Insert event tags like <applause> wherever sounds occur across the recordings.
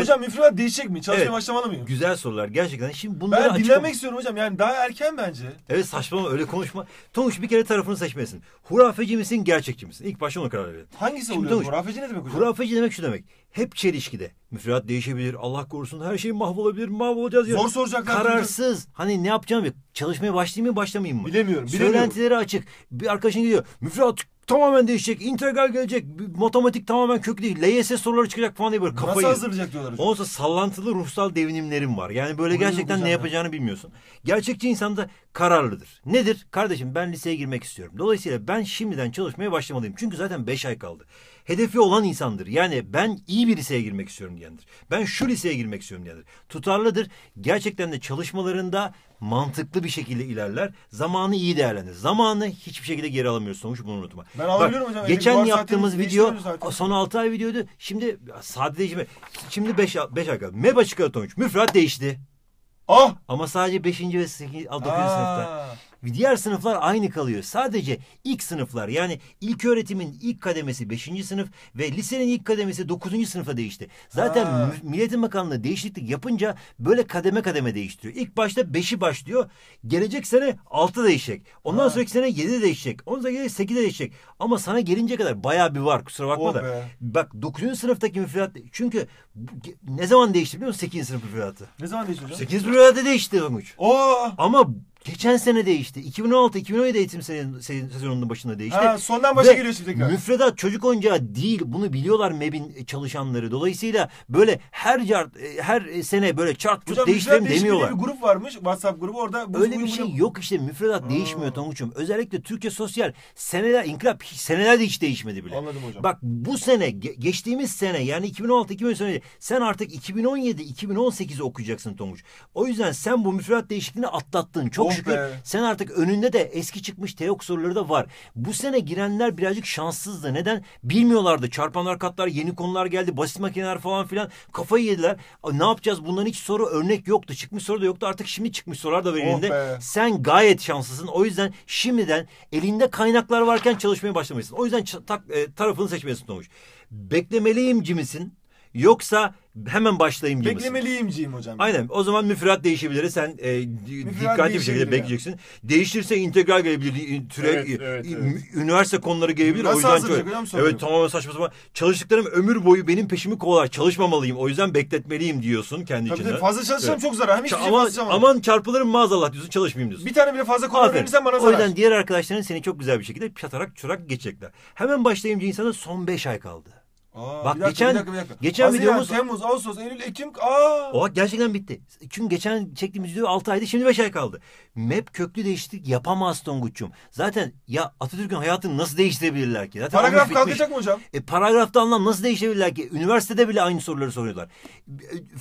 Evet. Hocam müfredat değişecek mi? Çalışmaya Evet. başlamalı mıyım? Güzel sorular gerçekten. Şimdi bunları Ben açık- dinlemek istiyorum hocam. Yani daha erken bence. Evet saçmalama öyle konuşma. Tonguç bir kere tarafını seçmesin. Hurafeci misin gerçekçi misin? İlk başta ona karar verin. Hangisi Şimdi oluyor? Hurafeci ne demek hocam? Hurafeci demek şu demek. Hep çelişkide. Müfredat değişebilir. Allah korusun her şey mahvolabilir. Mahvolacağız ya. Zor soracaklar. Kararsız. Hani ne yapacağım ya? Çalışmaya başlayayım mı başlamayayım mı? Bilemiyorum, bilemiyorum. Söylentileri açık. Bir arkadaşın gidiyor. Müfredat tamamen değişecek. integral gelecek. Matematik tamamen köklü değil. LYS soruları çıkacak falan diye böyle kafayı. Nasıl hazırlayacak diyorlar hocam. Sonra sallantılı ruhsal devinimlerim var. Yani böyle Buyurun gerçekten ne ya. yapacağını bilmiyorsun. Gerçekçi insan da kararlıdır. Nedir? Kardeşim ben liseye girmek istiyorum. Dolayısıyla ben şimdiden çalışmaya başlamalıyım. Çünkü zaten 5 ay kaldı. Hedefi olan insandır. Yani ben iyi bir liseye girmek istiyorum diyendir. Ben şu liseye girmek istiyorum diyendir. Tutarlıdır. Gerçekten de çalışmalarında mantıklı bir şekilde ilerler. Zamanı iyi değerlendirir. Zamanı hiçbir şekilde geri alamıyorsun. Sonuç bunu unutma. Ben alabiliyorum hocam. Geçen yaptığımız video son 6 ay videoydu. Şimdi sadeleşme. Şimdi 5 5 ay kaldı. MEBA çıkarttı sonuç. Müfredat değişti. Ah! Ama sadece 5. ve 8. 9. Aa! sınıfta. Diğer sınıflar aynı kalıyor. Sadece ilk sınıflar yani ilk öğretimin ilk kademesi 5. sınıf ve lisenin ilk kademesi 9. sınıfa değişti. Zaten Ha. Milliyetin Bakanlığı değişiklik yapınca böyle kademe kademe değiştiriyor. İlk başta 5'i başlıyor. Gelecek sene 6 değişecek. Ondan Ha. sonraki sene 7 değişecek. Ondan sonra 8 değişecek. Ama sana gelince kadar bayağı bir var kusura bakma Oh da. be. Bak 9. sınıftaki müfredat çünkü ne zaman değişti biliyor musun 8. sınıf müfredatı? Ne zaman değişti hocam? 8 müfredatı değişti Tonguç. Oo! Ama geçen sene değişti. 2016-2017 eğitim sezonunun başında değişti. Ha, sondan başa geliyor şimdi tekrar. Müfredat çocuk oyuncağı değil. Bunu biliyorlar MEB'in çalışanları. Dolayısıyla böyle her car- e, her sene böyle çart çut değiştirelim demiyorlar. bir grup varmış. WhatsApp grubu orada. bu- Öyle bugün bir şey bunu- yok işte müfredat değişmiyor Tonguç'um. Özellikle Türkiye Sosyal seneler inkılap senelerde hiç değişmedi bile. Anladım hocam. Bak bu sene ge- geçtiğimiz sene yani 2016-2017 sene sen artık 2017-2018'i okuyacaksın Tonguç. O yüzden sen bu müfredat değişikliğini atlattın. Çok Oh şükür be. sen artık önünde de eski çıkmış TEOK soruları da var. Bu sene girenler birazcık şanssızdı. Neden? Bilmiyorlardı. Çarpanlar katlar yeni konular geldi. Basit makineler falan filan. Kafayı yediler. Ne yapacağız? Bunların hiç soru örnek yoktu. Çıkmış soru da yoktu. Artık şimdi çıkmış sorular da var Oh elinde. be. Sen gayet şanslısın. O yüzden şimdiden elinde kaynaklar varken çalışmaya başlamalısın. O yüzden tak- e, tarafını seçmelisin Tomuş. Beklemeliyimci misin? Yoksa hemen başlayayımcı mısın? Beklemeliyimciyim hocam. Aynen. O zaman müfredat değişebilir. Sen e, di- dikkatli bir şekilde bekleyeceksin. Değiştirse integral gelebilir. Türe, Evet, evet, evet. üniversite konuları gelebilir. Nasıl o yüzden çok-? Evet tamamen saçma sapan. Çalıştıklarım ömür boyu benim peşimi kovalar. Çalışmamalıyım. O yüzden bekletmeliyim diyorsun kendi Tabii içinde. tabii fazla çalışsam Evet. çok zarar. Hem hiçbir şey ama, fazla çalışamam. aman çarpılırım maazallah diyorsun çalışmayayım diyorsun. Bir tane bile fazla konu öğrenirsen bana O zarar. yüzden diğer arkadaşların seni çok güzel bir şekilde çatarak çorak geçecekler. Hemen başlayımcı insana son 5 ay kaldı. Aa, Bak bir dakika, geçen- bir dakika, bir dakika. geçen Haziran, videomuz- Temmuz, Ağustos, Eylül, Ekim. Aa! O gerçekten bitti. Çünkü geçen çektiğimiz video 6 aydı şimdi 5 ay kaldı. MEP köklü değişiklik yapamaz Tonguç'um. Zaten ya Atatürk'ün hayatını nasıl değiştirebilirler ki? Zaten Paragraf kalkacak mı hocam? E, paragrafta anlam nasıl değiştirebilirler ki? Üniversitede bile aynı soruları soruyorlar.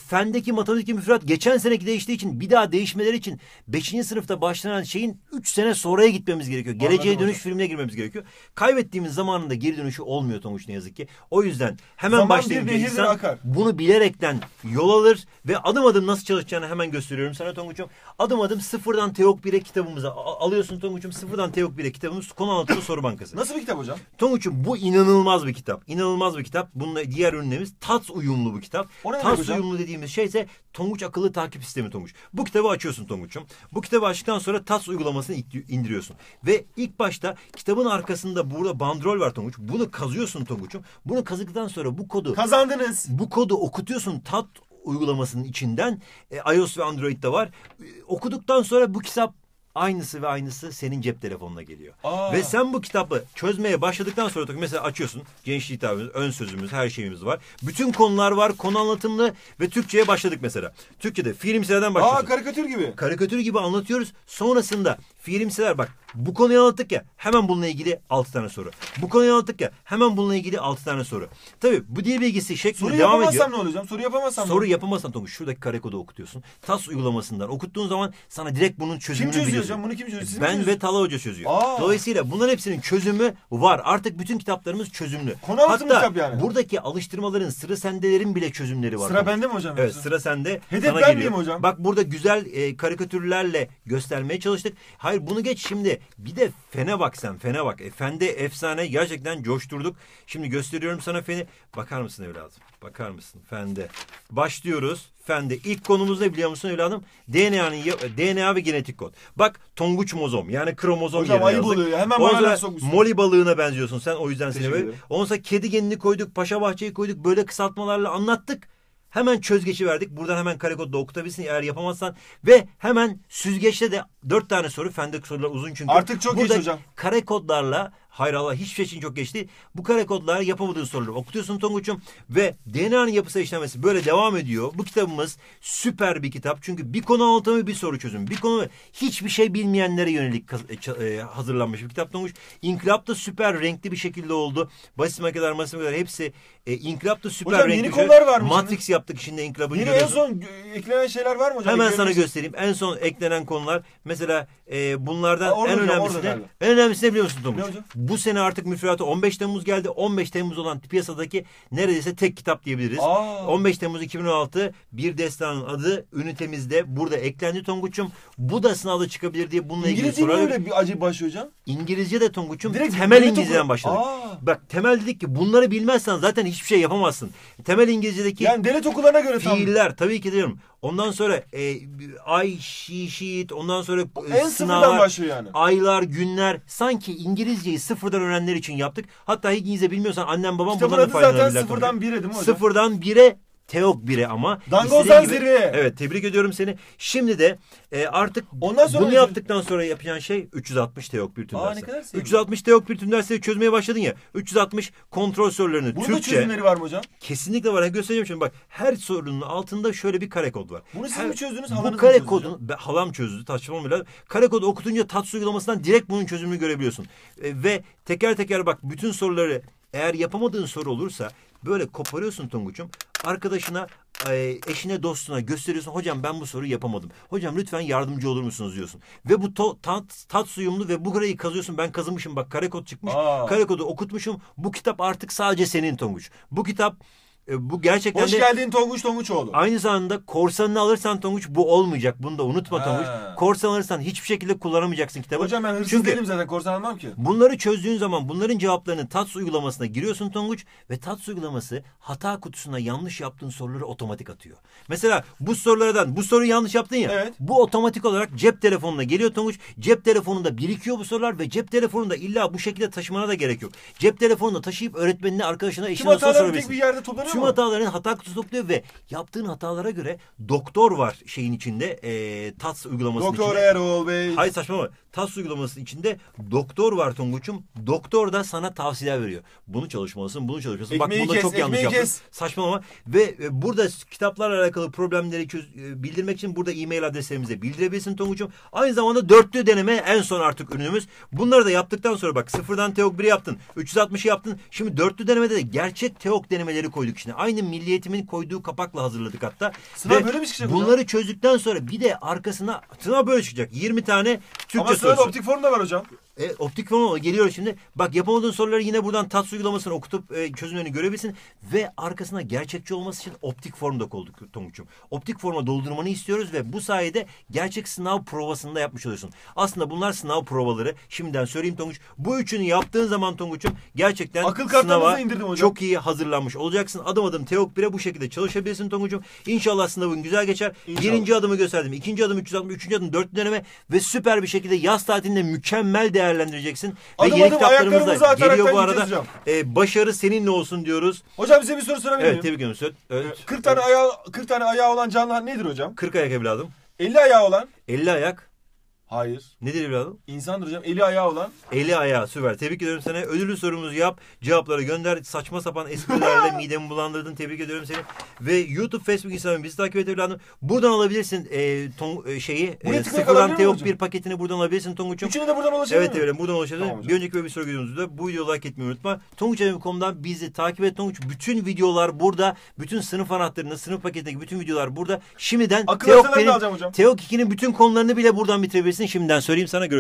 Fendeki matematik müfredat geçen seneki değiştiği için bir daha değişmeleri için 5. sınıfta başlanan şeyin 3 sene sonraya gitmemiz gerekiyor. Geleceğe Anladım dönüş hocam. filmine girmemiz gerekiyor. Kaybettiğimiz zamanında geri dönüşü olmuyor Tonguç ne yazık ki. O yüzden hemen Zaman başlayınca bir insan akar. bunu bilerekten yol alır ve adım adım nasıl çalışacağını hemen gösteriyorum sana Tonguç'um. Adım adım sıfırdan Teok 1'e kitabımızı a- alıyorsun Tonguç'um. Sıfırdan Teok 1'e kitabımız konu anlatılı soru bankası. Nasıl bir kitap hocam? Tonguç'um bu inanılmaz bir kitap. İnanılmaz bir kitap. Bununla diğer ürünlerimiz TATS uyumlu bu kitap. Hocam? uyumlu dediğimiz şey ise Tonguç akıllı takip sistemi Tonguç. Bu kitabı açıyorsun Tonguç'um. Bu kitabı açtıktan sonra TATS uygulamasını indiriyorsun. Ve ilk başta kitabın arkasında burada bandrol var Tonguç. Bunu kazıyorsun Tonguç'um. Bunu kazıktan sonra bu kodu Kazandınız. bu kodu okutuyorsun TAT uygulamasının içinden. E, iOS ve Android'de var. E, okuduktan sonra bu kitap aynısı ve aynısı senin cep telefonuna geliyor. Aa. Ve sen bu kitabı çözmeye başladıktan sonra mesela açıyorsun. Gençlik hitabımız, ön sözümüz, her şeyimiz var. Bütün konular var. Konu anlatımlı ve Türkçe'ye başladık mesela. Türkçe'de fiilimselerden başlıyorsun. Aa karikatür gibi. Karikatür gibi anlatıyoruz. Sonrasında fiilimseler bak bu konuyu anlattık ya hemen bununla ilgili 6 tane soru. Bu konuyu anlattık ya hemen bununla ilgili 6 tane soru. Tabii bu dil bilgisi şeklinde Soru devam yapamazsam ediyor. ne olacağım? Soru yapamazsam ne Soru olacak? yapamazsan Tonguç şuradaki kare kodu okutuyorsun. TAS uygulamasından okuttuğun zaman sana direkt bunun çözümünü çözüyor biliyorsun. hocam? Bunu kim çözüyor? Siz Ben ve Tala Hoca çözüyor. Aa. Dolayısıyla bunların hepsinin çözümü var. Artık bütün kitaplarımız çözümlü. Konu Hatta kitap yani. buradaki alıştırmaların sıra sendelerin bile çözümleri var. Sıra bende mi hocam? Evet sıra sende. Hedef sana ben geliyor. miyim hocam? Bak burada güzel e, karikatürlerle göstermeye çalıştık. Hayır Hayır bunu geç şimdi. Bir de fene bak sen fene bak. E, fende efsane gerçekten coşturduk. Şimdi gösteriyorum sana feni. Bakar mısın evladım? Bakar mısın fende? Başlıyoruz. Fende. İlk konumuz ne biliyor musun evladım? DNA'nın DNA ve genetik kod. Bak tonguç mozom yani kromozom Hocam yerine ayıp yazdık. oluyor ya. Hemen bana laf sokmuşsun. Moli balığına benziyorsun sen o yüzden seni Teşekkür böyle. ederim. Ondan sonra kedi genini koyduk, paşa bahçeyi koyduk. Böyle kısaltmalarla anlattık. Hemen çöz geçi verdik. Buradan hemen kare kodda okutabilirsin eğer yapamazsan. Ve hemen süzgeçte de dört tane soru. Fendek sorular uzun çünkü. Artık çok geç Burada hocam. Kare kodlarla hayır Allah hiçbir şey için çok geç değil. Bu kare kodlarla yapamadığın soruları okutuyorsun Tonguç'um. Ve DNA'nın yapısı işlemesi böyle devam ediyor. Bu kitabımız süper bir kitap. Çünkü bir konu anlatımı bir soru çözümü. Bir konu hiçbir şey bilmeyenlere yönelik e, e, hazırlanmış bir kitap Tonguç. İnkılap da süper renkli bir şekilde oldu. Basit makineler, basit makineler hepsi e, İnkılap da süper Hocam renkli. yeni bir şey. konular var mı Matrix yaptık şimdi İnkılap'ın. Yine en son gö- eklenen şeyler var mı hocam? Hemen sana göstereyim. En son eklenen konular mesela e, bunlardan Ha, en hocam, önemlisi galiba. En önemlisi ne biliyor musun Tonguç? Ne hocam? Bu sene artık müfredatı 15 Temmuz geldi. 15 Temmuz olan piyasadaki neredeyse tek kitap diyebiliriz. Aa. 15 Temmuz 2016 Bir Destanın adı ünitemizde burada eklendi Tonguç'um. Bu da sınavda çıkabilir diye bununla ilgili İngilizce niye sorular. öyle bir başlıyor hocam? İngilizce de Tonguç'um temel İngilizceden başladık. Aa. Bak temel dedik ki bunları bilmezsen zaten hiçbir şey yapamazsın. Temel İngilizce'deki Yani devlet okullarına göre tam. Fiiller tabii ki diyorum. Ondan sonra e, ay, şi, şiit, ondan sonra e, En sıfırdan sınavlar, başlıyor yani. aylar, günler. Sanki İngilizceyi sıfırdan öğrenenler için yaptık. Hatta İngilizce bilmiyorsan annem babam Kitabın bundan da adı zaten faydalanabilirler. sıfırdan bire değil mi hocam? Sıfırdan bire Teok bire ama. Dangozdan istediğin gibi- zirveye. Evet tebrik ediyorum seni. Şimdi de e, artık Ondan sonra bunu yaptıktan sonra yapacağın şey 360 Teok bir tüm Aa, dersi. ne kadar sevdim. 360 Teok bir tüm dersleri çözmeye başladın ya. 360 kontrol sorularını Bunun Türkçe. çözümleri var mı hocam? Kesinlikle var. Göstereceğim şimdi bak. Her sorunun altında şöyle bir kare kod var. Bunu siz Her- mi çözdünüz? Bu kare çözdü kodun hocam? be- halam çözdü tartışmam Kare kodu okutunca TATS uygulamasından direkt bunun çözümünü görebiliyorsun. E, ve teker teker bak bütün soruları eğer yapamadığın soru olursa böyle koparıyorsun Tonguç'um. Arkadaşına, e, eşine, dostuna gösteriyorsun. Hocam ben bu soruyu yapamadım. Hocam lütfen yardımcı olur musunuz diyorsun. Ve bu to, tat, tat uyumlu ve bu karayı kazıyorsun. Ben kazımışım bak kare kod çıkmış. Aa. Kare kodu okutmuşum. Bu kitap artık sadece senin Tonguç. Bu kitap e, bu gerçekten Hoş de geldin Tonguç Tonguçoğlu. Aynı zamanda korsanını alırsan Tonguç bu olmayacak. Bunu da unutma Ha. Tonguç. Korsan alırsan hiçbir şekilde kullanamayacaksın kitabı. Hocam ben hırsız Çünkü değilim zaten korsan almam ki. bunları çözdüğün zaman bunların cevaplarını TATS uygulamasına giriyorsun Tonguç ve TATS uygulaması hata kutusuna yanlış yaptığın soruları otomatik atıyor. Mesela bu sorulardan bu soruyu yanlış yaptın ya. Evet. Bu otomatik olarak cep telefonuna geliyor Tonguç. Cep telefonunda birikiyor bu sorular ve cep telefonunda illa bu şekilde taşımana da gerek yok. Cep telefonunda taşıyıp öğretmenine, arkadaşına, eşine hataların sorabilirsin. bir yerde toplanıyor Tüm hataların hata kutusu topluyor ve yaptığın hatalara göre doktor var şeyin içinde. E, TATS uygulamasının Doktor içinde. Erol Bey. Hayır saçmalama. TAS uygulamasının içinde doktor var Tonguç'um. Doktor da sana tavsiyeler veriyor. Bunu çalışmalısın, bunu çalışmalısın. Bak Ekmeği bunda kes, çok yanlış yaptın. kes. Saçmalama. Ve e, burada kitaplarla alakalı problemleri çöz, e, bildirmek için burada e-mail adreslerimize bildirebilirsin Tonguç'um. Aynı zamanda dörtlü deneme en son artık ürünümüz. Bunları da yaptıktan sonra bak sıfırdan Teok 1'i yaptın. 360'ı yaptın. Şimdi dörtlü denemede de gerçek Teok denemeleri koyduk içine. Aynı milliyetimin koyduğu kapakla hazırladık hatta. Sınav Ve böyle mi çıkacak hocam? Bunları çözdükten sonra bir de arkasına sınav böyle çıkacak. 20 tane Türkçe Ama sorusu. optik form da var hocam. E, optik form geliyor şimdi. Bak yapamadığın soruları yine buradan TATS uygulamasını okutup e, çözümlerini görebilirsin. Ve arkasına gerçekçi olması için optik form da koyduk Tonguç'um. Optik forma doldurmanı istiyoruz ve bu sayede gerçek sınav provasını da yapmış oluyorsun. Aslında bunlar sınav provaları. Şimdiden söyleyeyim Tonguç. Bu üçünü yaptığın zaman Tonguç'um gerçekten Akıl sınava indirdim hocam. çok iyi hazırlanmış olacaksın. Adım adım Teok 1'e bu şekilde çalışabilirsin Tonguç'um. İnşallah sınavın güzel geçer. İnşallah. Birinci adımı gösterdim. ikinci adım 360, üçüncü adım dörtlü deneme ve süper bir şekilde yaz tatilinde mükemmel değerlendireceksin. Adım ve yeni adım kitaplarımız ayaklarımızı da geliyor bu arada. E, başarı seninle olsun diyoruz. Hocam size bir soru sorabilir Evet miyim? tebrik ediyorum. Söz. Evet. 40 tane ayağı 40 tane ayağı olan canlılar nedir hocam? 40 ayak evladım. 50 ayağı olan? 50 ayak. Hayır. Nedir evladım? İnsandır hocam. 50 ayağı olan? 50 ayağı süper. Tebrik ediyorum seni. Ödüllü sorumuzu yap. Cevapları gönder. Saçma sapan esprilerle <laughs> midemi bulandırdın. Tebrik ediyorum seni. Ve YouTube, Facebook, Instagram bizi takip et evladım. Buradan alabilirsin e, ton, e, şeyi. E, sıfırdan Teok bir paketini buradan alabilirsin Tonguç'um. Üçüne de buradan ulaşabilir Evet evet buradan ulaşabilirsin. Tamam hocam. bir önceki bir sonraki videomuzda bu videoyu like etmeyi unutma. Tonguç.com'dan bizi takip et Tonguç. Bütün videolar burada. Bütün sınıf anahtarını, sınıf paketindeki bütün videolar burada. Şimdiden Akıl Teok benim- alacağım hocam. Teok 2'nin bütün konularını bile buradan bitirebilirsin. Şimdiden söyleyeyim sana görüş.